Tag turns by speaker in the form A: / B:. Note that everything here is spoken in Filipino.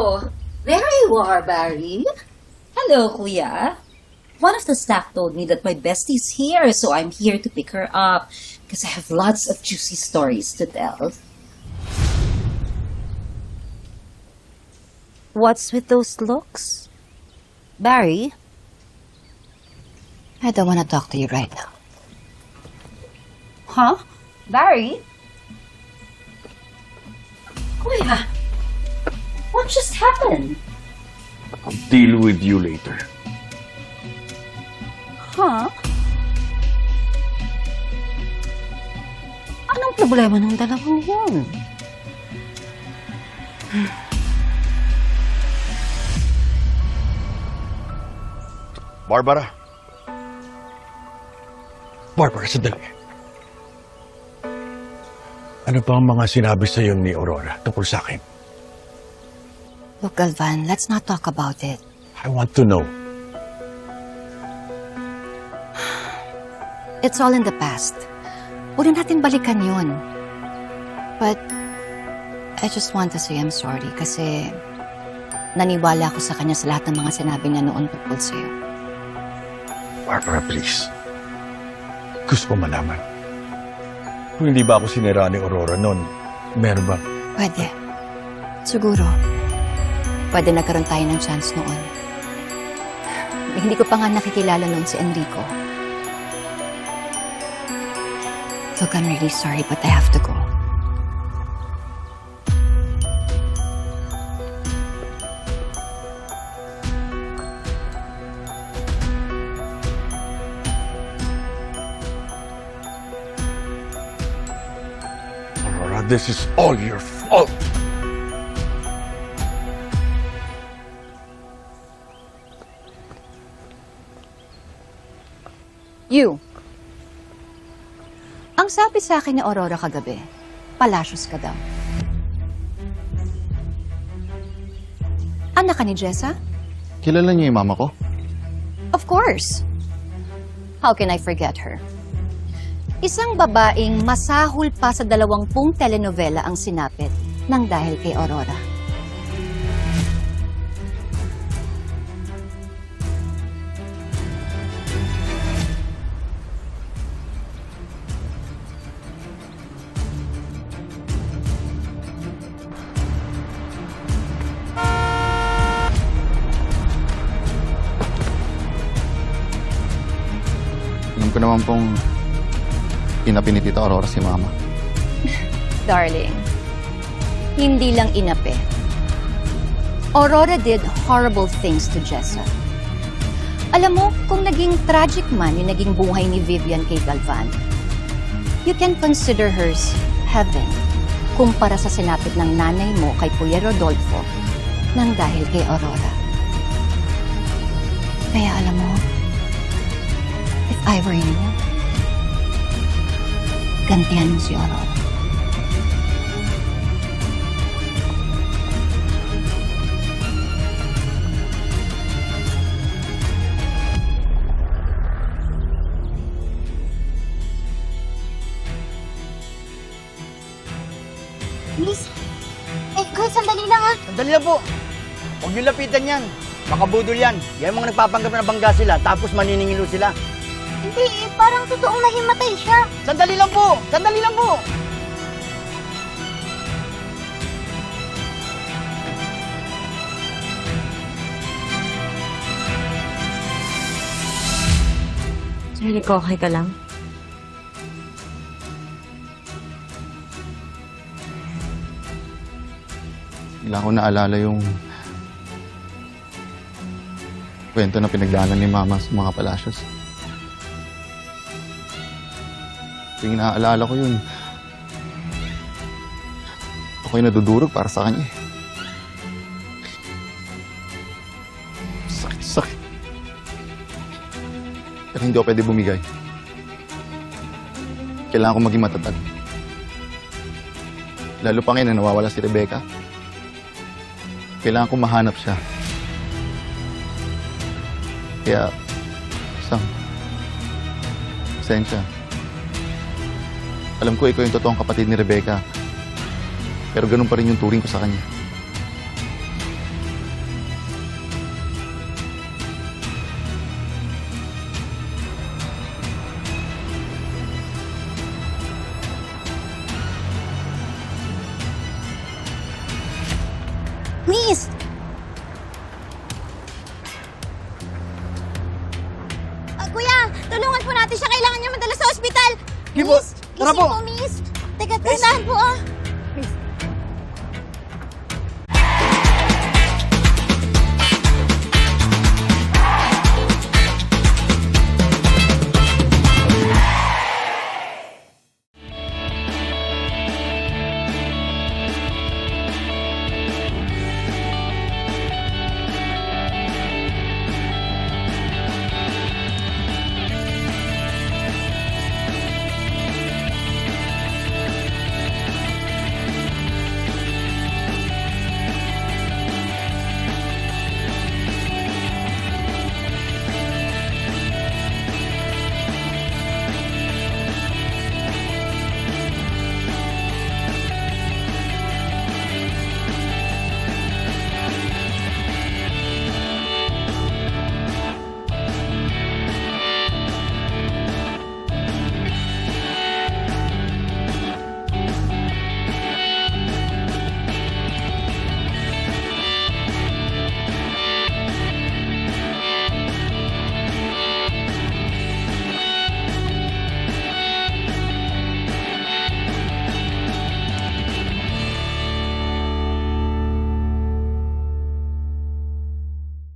A: Oh, there you are, Barry.
B: Hello, Kuya. One of the staff told me that my bestie's here, so I'm here to pick her up because I have lots of juicy stories to tell.
C: What's with those looks? Barry? I don't want to talk to you right now. Huh? Barry?
B: Kuya, what just happened?
D: I'll deal with you later.
C: Huh? Anong problema ng dalawang yun?
D: Barbara. Barbara, sandali. Ano pa ang mga sinabi sa iyo ni Aurora tungkol sa akin?
C: Look, Galvan, let's not talk about it.
D: I want to know.
C: It's all in the past. Uli natin balikan yun. But, I just want to say I'm sorry kasi naniwala ako sa kanya sa lahat ng mga sinabi niya noon tungkol sa'yo.
D: Barbara, please. Gusto ko malaman. Kung hindi ba ako sinira ni Aurora noon, meron ba?
C: Pwede. Siguro. Pwede nagkaroon tayo ng chance noon. Hindi ko pa nga nakikilala noon si Enrico. Look, I'm really sorry, but I have to go.
D: This is all your fault.
C: You. Ang sabi sa akin ni Aurora kagabi, palasyos ka daw. Anak ka ni Jessa?
E: Kilala niyo yung mama ko?
C: Of course. How can I forget her? Isang babaeng masahol pa sa dalawampung telenovela ang sinapit nang dahil kay Aurora.
E: Ko naman pong inapi ni Aurora si mama.
C: Darling, hindi lang inape. Aurora did horrible things to Jessa. Alam mo, kung naging tragic man yung naging buhay ni Vivian kay Galvan, you can consider hers heaven kumpara sa sinapit ng nanay mo kay Kuya Rodolfo nang dahil kay Aurora. Kaya alam mo, if I were you, gantihan mo si Aurora.
F: Miss, eh, guys, sandali lang
G: po. Huwag niyo lapitan yan. Makabudol yan. Yan mga nagpapanggap na bangga sila, tapos maniningilo sila.
F: Hindi, eh, parang totoong nahimatay siya.
G: Sandali lang po! Sandali lang po!
B: Jericho, okay ka lang?
E: Bigla ko naalala yung kwento na pinagdaanan ni Mama sa mga palasyos. Tuwing naaalala ko yun, ako'y nadudurog para sa kanya. Sakit, sakit. Pero hindi ako pwede bumigay. Kailangan ko maging matatag. Lalo pa ngayon na nawawala si Rebecca. Kailangan ko mahanap siya. Kaya, isang, pasensya. Alam ko ikaw yung totoong kapatid ni Rebecca. Pero ganun pa rin yung turing ko sa kanya.
F: Miss! Ah, kuya, tulungan po natin siya. Kailangan niya madala sa ospital. Miss!
G: Tara
F: gising po. miss. Teka, tandaan po ah.